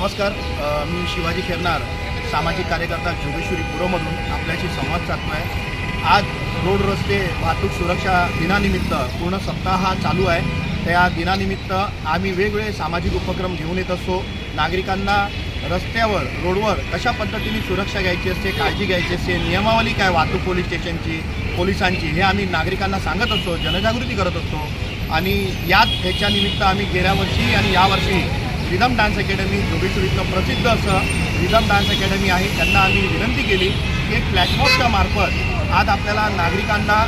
नमस्कार मी शिवाजी खेरनार सामाजिक कार्यकर्ता जोगेश्वरी पुरमधून आपल्याशी संवाद साधतो आहे आज रोड रस्ते वाहतूक सुरक्षा दिनानिमित्त पूर्ण सप्ताह हा चालू आहे. त्या दिनानिमित्त आम्ही वेगवेगळे सामाजिक उपक्रम घेऊन येत असतो. नागरिकांना रस्त्यावर रोडवर कशा पद्धतीने सुरक्षा घ्यायची असते काळजी घ्यायची असते नियमावली काय वाहतूक पोलीस स्टेशनची पोलिसांची हे आम्ही नागरिकांना सांगत असतो जनजागृती करत असतो. आणि याच ह्याच्यानिमित्त आम्ही गेल्या वर्षी आणि यावर्षी रिदम डान्स अकॅडमी जोगेश्वरी इथलं प्रसिद्ध असं रिदम डान्स अकॅडमी आहे. त्यांना आम्ही विनंती केली की एक प्लॅटफॉर्मच्या मार्फत आज आपल्याला नागरिकांना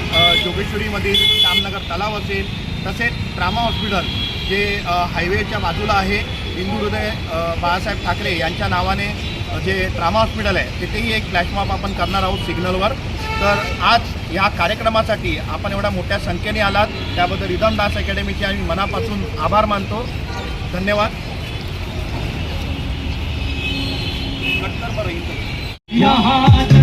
जोगेश्वरीमधील श्यामनगर तलाव असेल तसेच ट्रामा हॉस्पिटल जे हायवेच्या बाजूला आहे हिंदू हृदय बाळासाहेब ठाकरे यांच्या नावाने जे ट्रामा हॉस्पिटल आहे तिथेही एक फ्लॅशमॉब आपण करणार आहोत सिग्नलवर. तर आज या कार्यक्रमासाठी आपण एवढ्या मोठ्या संख्येने आलात. त्याबद्दल रिदम डान्स अकॅडमीचे आम्ही मनापासून आभार मानतो. धन्यवाद. यहाँ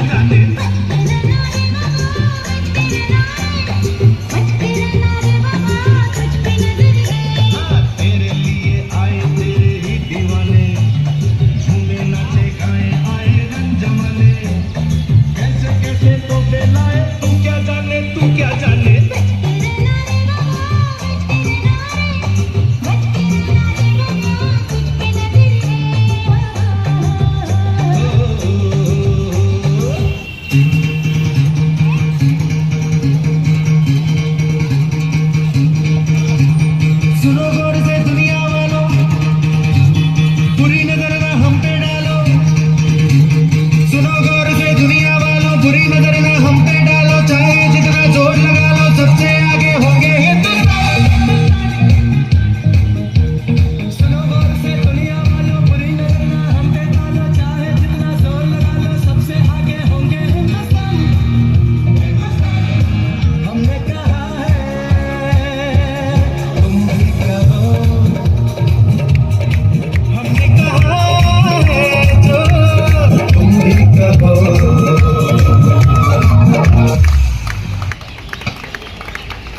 Gracias. the day.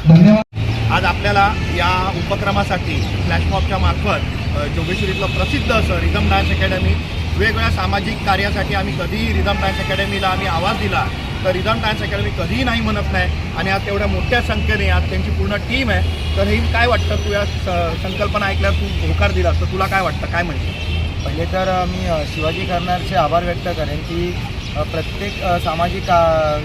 धन्यवाद. आज आपल्याला या उपक्रमासाठी फ्लॅशमॉबच्या मार्फत जोगेश्वरीतलं प्रसिद्ध असं रिदम डान्स अकॅडमी वेगवेगळ्या सामाजिक कार्यासाठी आम्ही कधीही रिदम डान्स अकॅडमीला आम्ही आवाज दिला तर रिदम डान्स अकॅडमी कधीही नाही म्हणत नाही. आणि आज तेवढ्या मोठ्या संख्येने आज त्यांची पूर्ण टीम आहे. तर हे काय वाटतं तू या संकल्पना ऐकल्यावर तू होकार दिला तर तुला काय वाटतं? काय म्हणते पहिले तर मी शिवाजी करणारचे आभार व्यक्त करेन की प्रत्येक सामाजिक का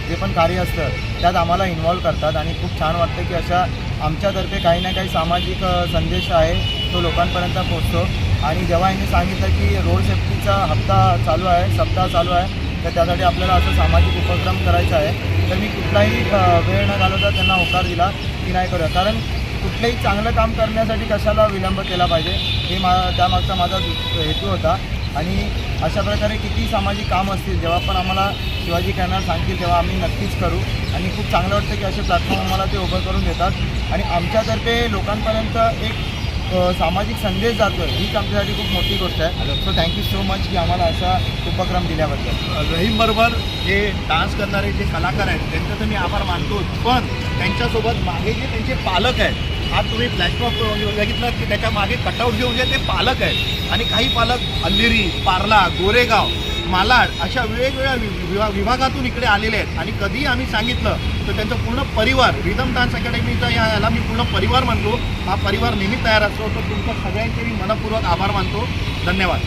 जे पण कार्य असतं त्यात आम्हाला इन्व्हॉल्व करतात आणि खूप छान वाटतं की अशा आमच्यातर्फे काही ना काही सामाजिक संदेश आहे तो लोकांपर्यंत पोहोचतो. आणि जेव्हा यांनी सांगितलं की रोड सेफ्टीचा हप्ता चालू आहे सप्ताह चालू आहे तर त्यासाठी आपल्याला असं सामाजिक उपक्रम करायचा आहे. तर मी कुठलाही वेळ न घालवता त्यांना होकार दिला की नाही करूया कारण कुठलंही चांगलं काम करण्यासाठी कशाला विलंब केला पाहिजे हे मा त्यामागचा माझा हेतू होता. आणि अशा प्रकारे किती सामाजिक काम असतील जेव्हा पण आम्हाला शिवाजी करणार सांगतील तेव्हा आम्ही नक्कीच करू. आणि खूप चांगलं वाटतं की असे प्लॅटफॉर्म आम्हाला ते उभं करून देतात. आणि आमच्यातर्फे लोकांपर्यंत एक सामाजिक संदेश जातो आहे हीच आमच्यासाठी खूप मोठी गोष्ट आहे. सो थँक्यू सो मच की आम्हाला असा उपक्रम दिल्याबद्दल. रहीम बरोबर जे डान्स करणारे जे कलाकार आहेत त्यांचं तर मी आभार मानतो पण त्यांच्यासोबत मागे जे त्यांचे पालक आहेत आज तुम्ही फ्लॅशमॉब बघितलं की त्याच्यामागे कटआउट घेऊन जे ते पालक आहेत. आणि काही पालक अंधेरी पार्ला गोरेगाव मालाड अशा वेगवेगळ्या वि- विभा विभागातून इकडे आलेले आहेत. आणि कधीही आम्ही सांगितलं तर त्यांचं पूर्ण परिवार रिदम डान्स अकॅडमीचा या याला मी पूर्ण परिवार मानतो हा परिवार नेहमी तयार असतो. तर तुमचा सगळ्यांचे मी मनपूर्वक आभार मानतो. धन्यवाद.